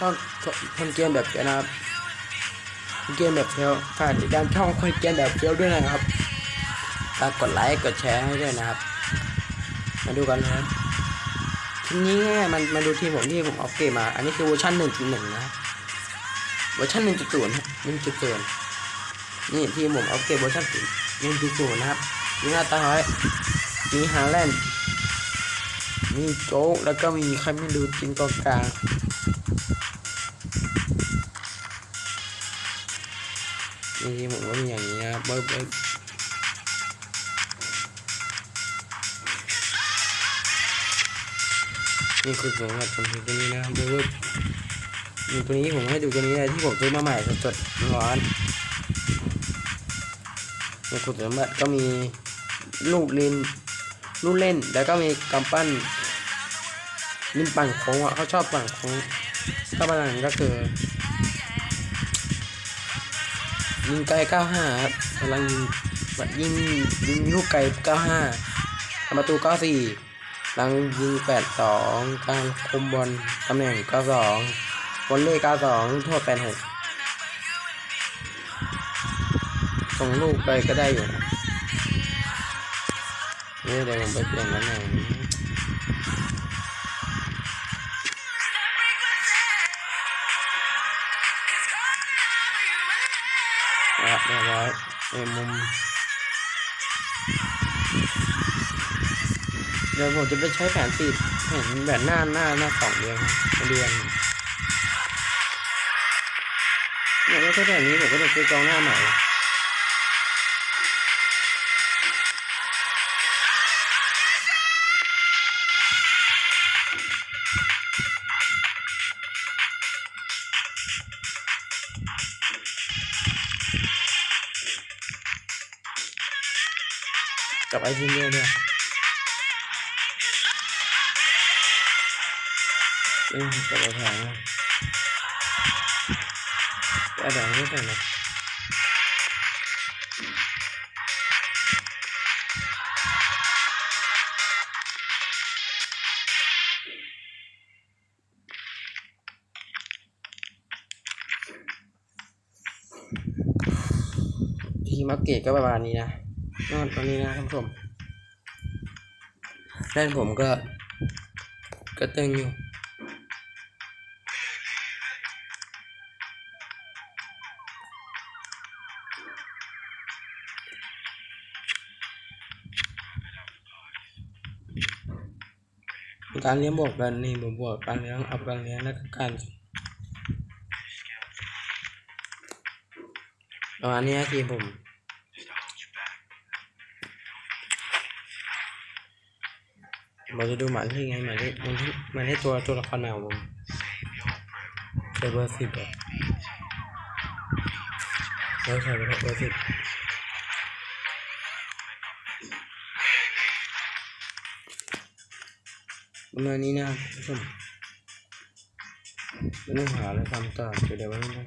ชอบคนเกมแบบเฟี้ยวนะครับคนเกมแบบเฟี้ยวฝากติดตามช่องคนเกมแบบเฟี้ยวด้วยนะครับฝากกดไลค์กดแชร์ให้ด้วยนะครับ มาดูกันนะครับทีนี้มันมาดูทีมผมที่ผมเอาเกมมา อันนี้คือเวอร์ชันหนึ่งจุดหนึ่งนะเวอร์ชันหนึ่งจุดศูนย์หนึ่งจุดศูนย์นี่ทีมผมเอาเกมเวอร์ชันหนึ่งจุดศูนย์นะครับมีหน้าตาน้อยมีฮาแลนด์มีโจ๊กแล้วก็มีใครไม่รู้จินกองกลาง นี่ผมว่ามีอย่างนี้นะครับเบิร์ดเบิร์ดนี่คือผมกับผมตัวนี้นะครับเบิร์ดเบิร์ดมีตัวนี้ผมให้ดูตัวนี้เลยที่ผมซื้อมาใหม่สดๆร้อนในคุณสมบัติก็มีลูกลินลูกเล่น แล้วก็มีกำปั้นลินปั่นโค้งอะเขาชอบปั่นโค้งถ้าปั่นก็คือ ยิงไกล 95 ครับกำลังยิงยิงยิงลูกไกล 95ทำประตู 94หลังยิง 82 กลางคมบอลตำแหน่ง 92บอลเล่92ลูกโทษ86 ส่งลูกไปก็ได้อยู่นะนี่เดี๋ยวผมไปเปลี่ยนแล้วหน่อย อะเรียบร้อยในมุม เดี๋ยวผมจะไปใช้แผนติดแผนแบบหน้าหน้าหน้าสองเดือนเดือนเนี่ยแล้วถ้าแบบนี้ผมก็จะซื้อกองหน้าใหม่ กับไอซีเนียเนี่ยเล่นกับไอ้แผงอะไอ้แผงไม่เป็นะทีมอัปเกรดก็ประมาณนี้นะ นอนตอนนี้นะท่านผู้ชมด้านผมก็ ก็ตึงอยู่การเลี้ยงบวกกันนี่บวกบวกการเลี้ยงอัพการเลี้ยงและการประมาณนี้นะทีผม เราจะดูหมายเลขไงหมายเลขมันที่มายเลขตัวตัวละครแมวผมใช้เบอร์สิบอะเราใช้เบอร์เบอร์สิบประมาณนี้นะครับผู้ชมไม่ต้องหาอะไรทำต่อเดี๋ยวไว้ไม่ได้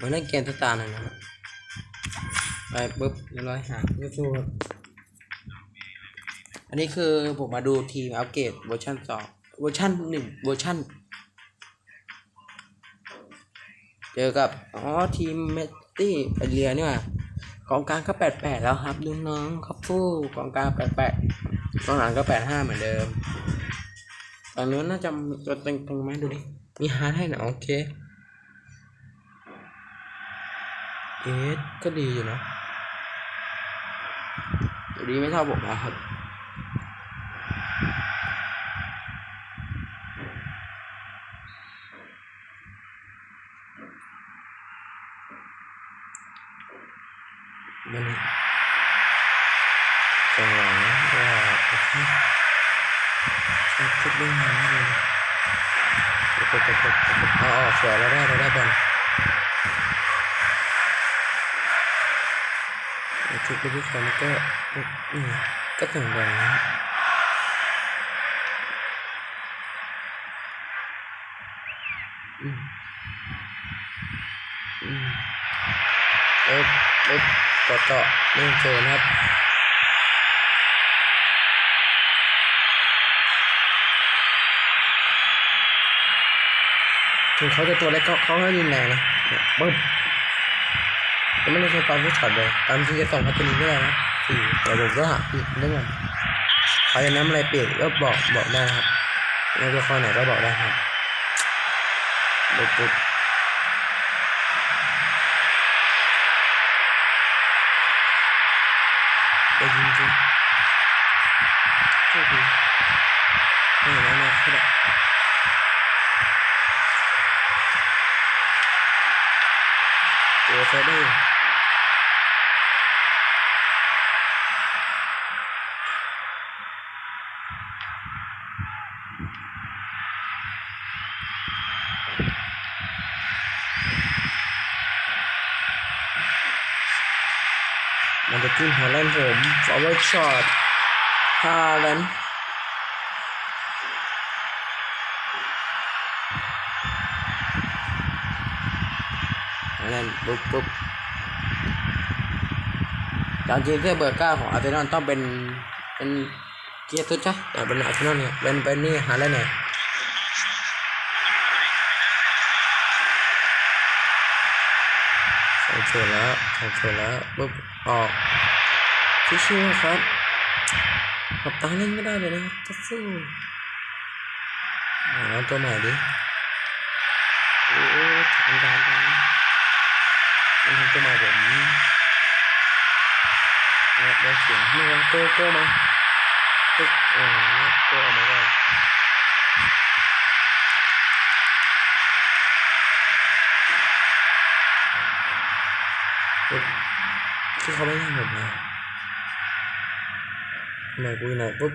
มาเล่นเกมสตาร์หน่อยนะไปปุ๊บเรียบร้อยหาสู้ๆครับอันนี้คือผมมาดูทีมอัปเกรดเวอร์ชันสองเวอร์ชันหนึ่งเวอร์ชันเจอกับอ๋อทีมเมตตี้ไปเรียนี่ว่ากองกลางก็แปดแปดแล้วครับน้องๆครับฟู่กองกลางแปดแปดกองหลังก็แปดห้าเหมือนเดิมฝั่งนู้นน่าจะตัวเต็งๆไหมดูดิมีฮาร์ดให้หนะโอเค เอสก็ดีอยู่นะแต่ดีไม่เท่าผมนะครับมันจังหวะก็โอเคชอบคิดเรื่องงานมากเลยกดกดกดกดกดเอาออกสวยแล้วได้เราได้บอล จุดไปที่คอมก็อืมก็ถึงแดงนอืมอืมเอ๊ะเอ๊ะต่อต่อไม่เจอครับถึงเขาจะตัวเล็กขาเขาก็ยิงแรงนะบึ๊บ แต่ไม่ได้ใช้ความผู้ช็อตเลยตามที่จะส่งเขาจะยิงไม่ได้นะสี่แต่ผมก็หักอีกเรื่องมันใครจะน้ำอะไรเปลี่ยนก็บอกบอกได้ครับในตัวข้อไหนก็บอกได้ครับปึ๊บปึ๊บไปยิงจริงโอเคไม่เห็นแล้วนะคือแบบ ตัวเฟเดอร์ มันจะขึ้นฮาแล่นผมฟอร์เวิร์ดช็อตฮาแลนด์ฮาแลนปุ๊บปุ๊บการยิงเสื้อเบอร์เก้าของอาร์เซนอลต้องเป็นเป็นเกียร์ตุจ้ะแต่เป็นอาร์เซนอลเนี่ยเป็นเป็นนี่ฮาแลนเนี่ย ส่เสร็จแล้วใส่เสร็จแล้วปุ๊บออกชิวๆครับกับตาเล่นไม่ได้เลยนะจะสู้เอาตัวใหม่ดิโอ้ยทำการทำมันทำตัวใหม่ผมเนี่ยได้เสียงนี่ว่าโก้โก้มาปึ๊บโอ๋อโก้ออกมาก่อ ที่เขาไม่ให้ผมนะทำไมกูอยู่อยปุ๊บ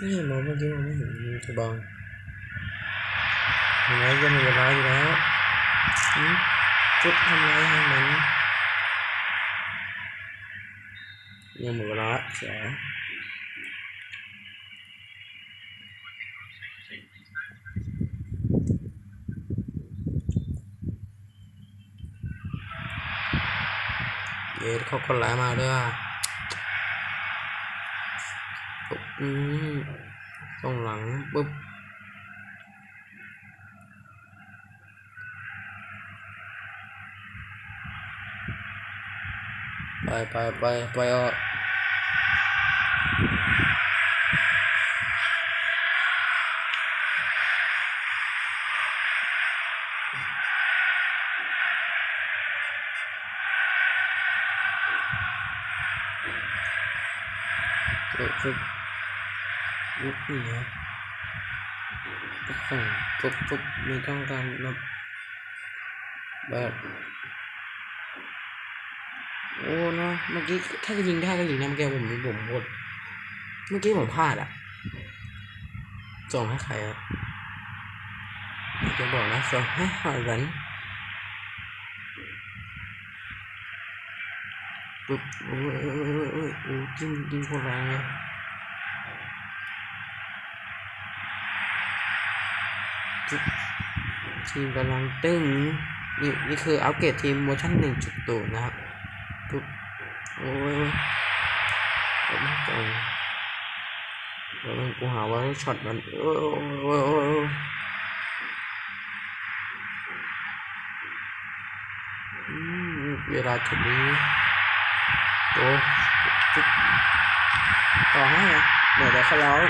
นี่มองเมื่อกี้มองไม่เห็นจะบังยังไงก็มีเวลาอยู่แล้วจุดทำไรให้มันยังหมดเวลาละเสีย เย็ดเขาคนร้ายมาด้วยอืมตรงหลังปุ๊บไปไปไปไปอะ ฝึกฝึกยุบนี่ครับส่งฟุบฟุบมีต้องการนับแบบโอ้เนาะเมื่อกี้ถ้าจะยิงได้ก็ยิงนะเมื่อกี้ผมผมหมดเมื่อกี้ผมพลาดอะส่งให้ใครอะจะบอกนะส่งให้ฮารันปุ๊บโอ้ยโอ้ยโอ้ยโอ้ยโอ้ยยิงยิงคนแรงเลยปุ๊บ ทีมกำลังตึงนี่นี่คืออัปเกรดทีมเวอร์ชันหนึ่งจุดตูนะครับปุ๊บโอ้ยผมจังแล้วมันกูหาว่าช็อตมันโอ้ยโอ้ยโอ้ยโอ้ยเวลาจุดนี้โอ้จุดต่อให้เดี๋ยวเดี๋ยวเขาร้อง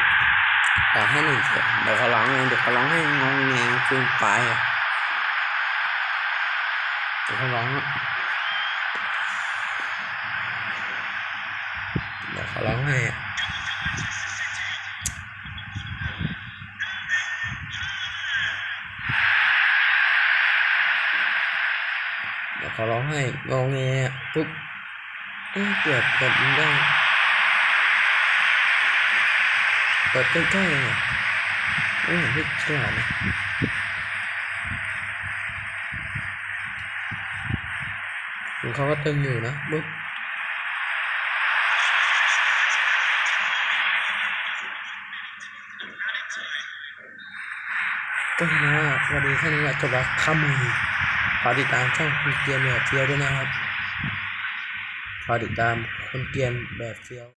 ต่อให้หนึ่งเถอะเดี๋ยวเขาร้องเองเดี๋ยวเขาร้องให้งงเงงคืนไปเดี๋ยวเขาร้องเดี๋ยวเขาร้องให้อะเดี๋ยวเขาร้องให้งอแงปุ๊บเอ้ยเปิดเปิดยิงได้ เปิดใกล้ๆอะเอ้ยพี่ฉลาดนะเขาก็ตึงอยู่นะปุ๊บก็ถือว่าวันนี้แค่นี้แหละจบแล้วข้ามือฝากติดตามช่องคุณเกียนแบบเฟี้ยวด้วยนะครับฝากติดตามคุณเกียนแบบเฟี้ยว